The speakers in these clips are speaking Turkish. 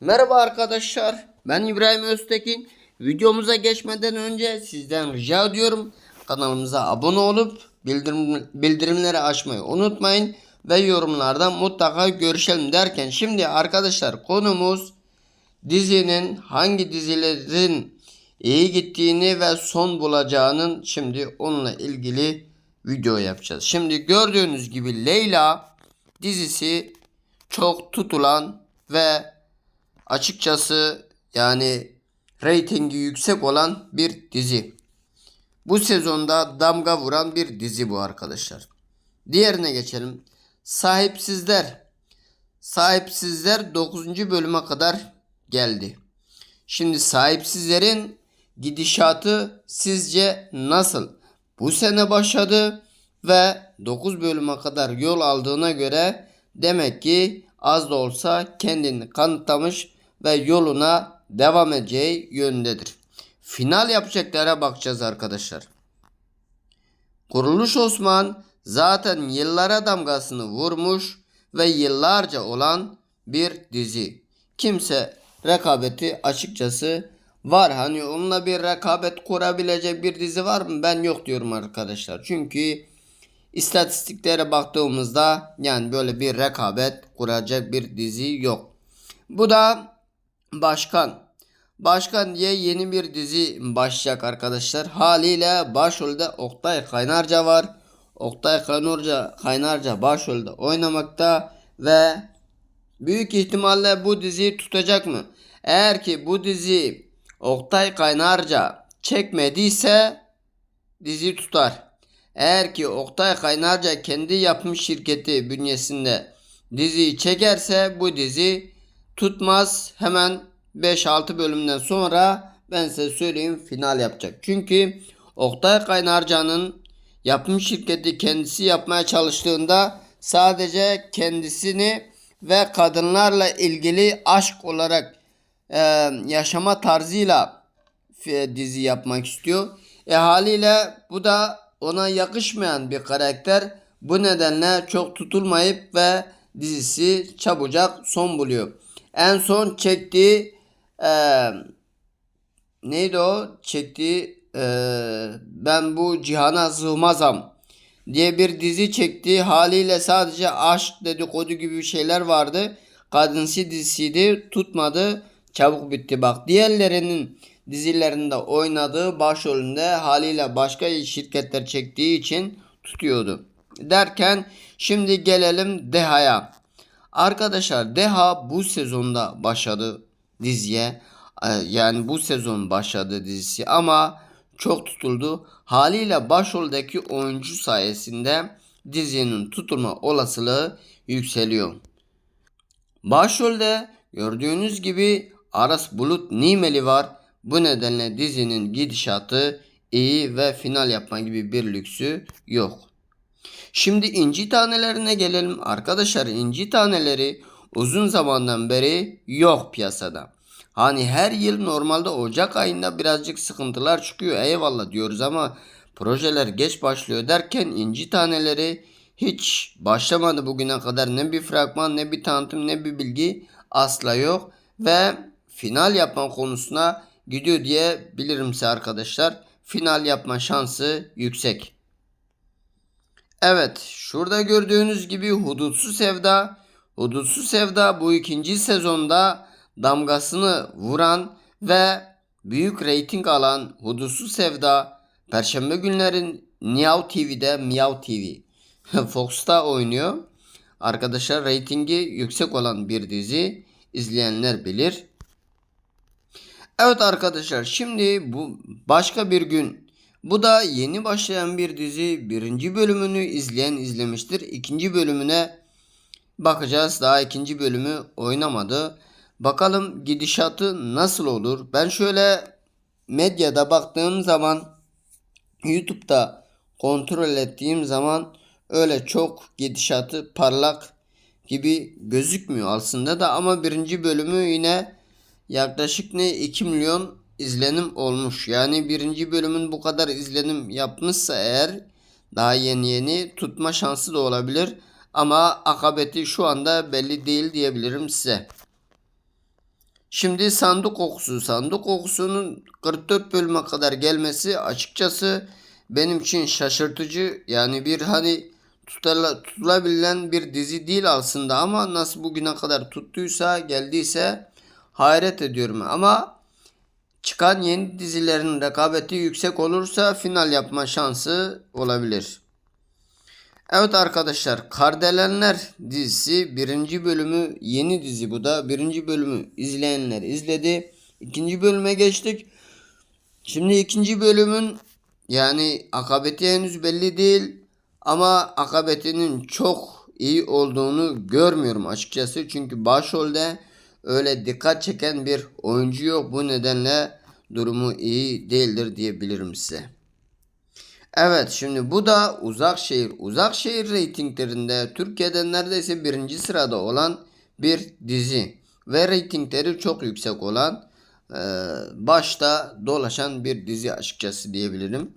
Merhaba arkadaşlar. Ben İbrahim Öztekin. Videomuza geçmeden önce sizden rica ediyorum. Kanalımıza abone olup bildirim, bildirimleri açmayı unutmayın. Ve yorumlarda mutlaka görüşelim derken şimdi arkadaşlar konumuz dizinin hangi dizilerin iyi gittiğini ve son bulacağının şimdi onunla ilgili video yapacağız. Şimdi gördüğünüz gibi Leyla dizisi çok tutulan ve açıkçası yani reytingi yüksek olan bir dizi. Bu sezonda damga vuran bir dizi bu arkadaşlar. Diğerine geçelim. Sahipsizler. Sahipsizler 9. bölüme kadar geldi. Şimdi sahipsizlerin gidişatı sizce nasıl? Bu sene başladı ve 9 bölüme kadar yol aldığına göre demek ki az da olsa kendini kanıtlamış ve yoluna devam edeceği yönündedir. Final yapacaklara bakacağız arkadaşlar. Kuruluş Osman zaten yıllara damgasını vurmuş ve yıllarca olan bir dizi. Kimse rekabeti açıkçası var. Hani onunla bir rekabet kurabilecek bir dizi var mı? Ben yok diyorum arkadaşlar. Çünkü istatistiklere baktığımızda yani böyle bir rekabet kuracak bir dizi yok. Bu da Başkan. Başkan diye yeni bir dizi başlayacak arkadaşlar. Haliyle başrolde Oktay Kaynarca var. Oktay Kaynarca, Kaynarca başrolde oynamakta ve büyük ihtimalle bu diziyi tutacak mı? Eğer ki bu dizi Oktay Kaynarca çekmediyse dizi tutar. Eğer ki Oktay Kaynarca kendi yapmış şirketi bünyesinde diziyi çekerse bu dizi tutmaz. Hemen 5-6 bölümden sonra ben size söyleyeyim final yapacak. Çünkü Oktay Kaynarca'nın yapım şirketi kendisi yapmaya çalıştığında sadece kendisini ve kadınlarla ilgili aşk olarak e, yaşama tarzıyla e, dizi yapmak istiyor. E haliyle bu da ona yakışmayan bir karakter. Bu nedenle çok tutulmayıp ve dizisi çabucak son buluyor. En son çektiği e, neydi o? Çektiği e, ben bu cihana sığmazam diye bir dizi çekti. Haliyle sadece aşk dedikodu gibi şeyler vardı. Kadınsı dizisiydi. Tutmadı. Çabuk bitti bak. Diğerlerinin dizilerinde oynadığı başrolünde haliyle başka şirketler çektiği için tutuyordu. Derken şimdi gelelim Deha'ya. Arkadaşlar Deha bu sezonda başladı diziye. Ee, Yani bu sezon başladı dizisi ama çok tutuldu. Haliyle başroldeki oyuncu sayesinde dizinin tutulma olasılığı yükseliyor. Başrolde gördüğünüz gibi Aras Bulut Nimeli var. Bu nedenle dizinin gidişatı iyi ve final yapma gibi bir lüksü yok. Şimdi inci tanelerine gelelim. Arkadaşlar inci taneleri uzun zamandan beri yok piyasada. Hani her yıl normalde Ocak ayında birazcık sıkıntılar çıkıyor. Eyvallah diyoruz ama projeler geç başlıyor derken inci taneleri hiç başlamadı bugüne kadar. Ne bir fragman ne bir tanıtım ne bir bilgi asla yok. Ve final yapma konusuna gidiyor diye bilirim arkadaşlar. Final yapma şansı yüksek. Evet, şurada gördüğünüz gibi Hudutsuz Sevda. Hudutsuz Sevda bu ikinci sezonda damgasını vuran ve büyük reyting alan Hudutsuz Sevda Perşembe günlerin Miyav TV'de Miyav TV. Fox'ta oynuyor. Arkadaşlar reytingi yüksek olan bir dizi. izleyenler bilir. Evet arkadaşlar şimdi bu başka bir gün. Bu da yeni başlayan bir dizi. Birinci bölümünü izleyen izlemiştir. İkinci bölümüne bakacağız. Daha ikinci bölümü oynamadı. Bakalım gidişatı nasıl olur. Ben şöyle medyada baktığım zaman YouTube'da kontrol ettiğim zaman öyle çok gidişatı parlak gibi gözükmüyor aslında da ama birinci bölümü yine yaklaşık ne 2 milyon izlenim olmuş. Yani birinci bölümün bu kadar izlenim yapmışsa eğer daha yeni yeni tutma şansı da olabilir. Ama akabeti şu anda belli değil diyebilirim size. Şimdi sandık kokusu. Sandık kokusunun 44 bölüme kadar gelmesi açıkçası benim için şaşırtıcı. Yani bir hani tutula, tutulabilen bir dizi değil aslında ama nasıl bugüne kadar tuttuysa geldiyse hayret ediyorum. Ama çıkan yeni dizilerin rekabeti yüksek olursa final yapma şansı olabilir. Evet arkadaşlar Kardelenler dizisi birinci bölümü yeni dizi bu da birinci bölümü izleyenler izledi. İkinci bölüme geçtik. Şimdi ikinci bölümün yani akabeti henüz belli değil ama akabetinin çok iyi olduğunu görmüyorum açıkçası. Çünkü başrolde öyle dikkat çeken bir oyuncu yok. Bu nedenle durumu iyi değildir diyebilirim size. Evet şimdi bu da uzak şehir. Uzak şehir reytinglerinde Türkiye'de neredeyse birinci sırada olan bir dizi. Ve reytingleri çok yüksek olan e, başta dolaşan bir dizi açıkçası diyebilirim.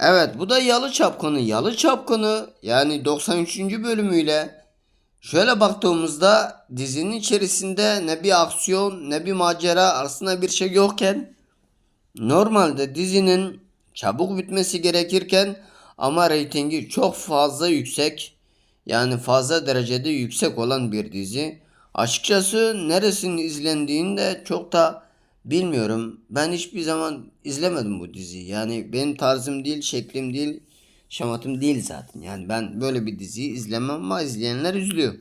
Evet bu da Yalı Çapkını. Yalı Çapkını yani 93. bölümüyle şöyle baktığımızda dizinin içerisinde ne bir aksiyon ne bir macera aslında bir şey yokken normalde dizinin çabuk bitmesi gerekirken ama reytingi çok fazla yüksek yani fazla derecede yüksek olan bir dizi. Açıkçası neresinin izlendiğini de çok da bilmiyorum. Ben hiçbir zaman izlemedim bu diziyi. Yani benim tarzım değil, şeklim değil, şamatım değil zaten. Yani ben böyle bir diziyi izlemem ama izleyenler izliyor.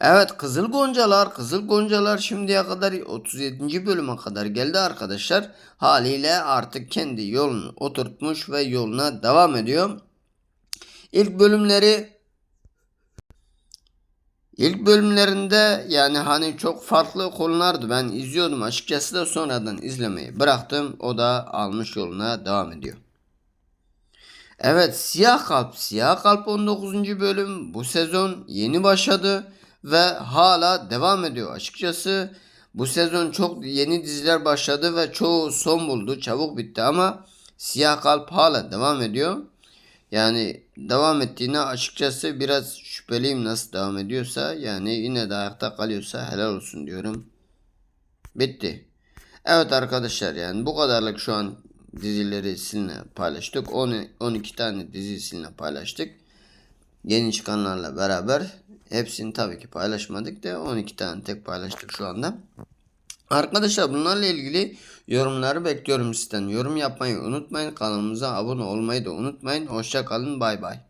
Evet Kızıl Goncalar, Kızıl Goncalar şimdiye kadar 37. bölüme kadar geldi arkadaşlar. Haliyle artık kendi yolunu oturtmuş ve yoluna devam ediyor. İlk bölümleri İlk bölümlerinde yani hani çok farklı konulardı. Ben izliyordum açıkçası da sonradan izlemeyi bıraktım. O da almış yoluna devam ediyor. Evet Siyah Kalp. Siyah Kalp 19. bölüm bu sezon yeni başladı ve hala devam ediyor açıkçası. Bu sezon çok yeni diziler başladı ve çoğu son buldu. Çabuk bitti ama Siyah Kalp hala devam ediyor. Yani devam ettiğine açıkçası biraz şüpheliyim nasıl devam ediyorsa. Yani yine de ayakta kalıyorsa helal olsun diyorum. Bitti. Evet arkadaşlar yani bu kadarlık şu an dizileri sizinle paylaştık. 10, 12 tane dizi sizinle paylaştık. Yeni çıkanlarla beraber hepsini tabii ki paylaşmadık da 12 tane tek paylaştık şu anda. Arkadaşlar bunlarla ilgili yorumları bekliyorum sizden. Yorum yapmayı unutmayın. Kanalımıza abone olmayı da unutmayın. Hoşça kalın. Bay bay.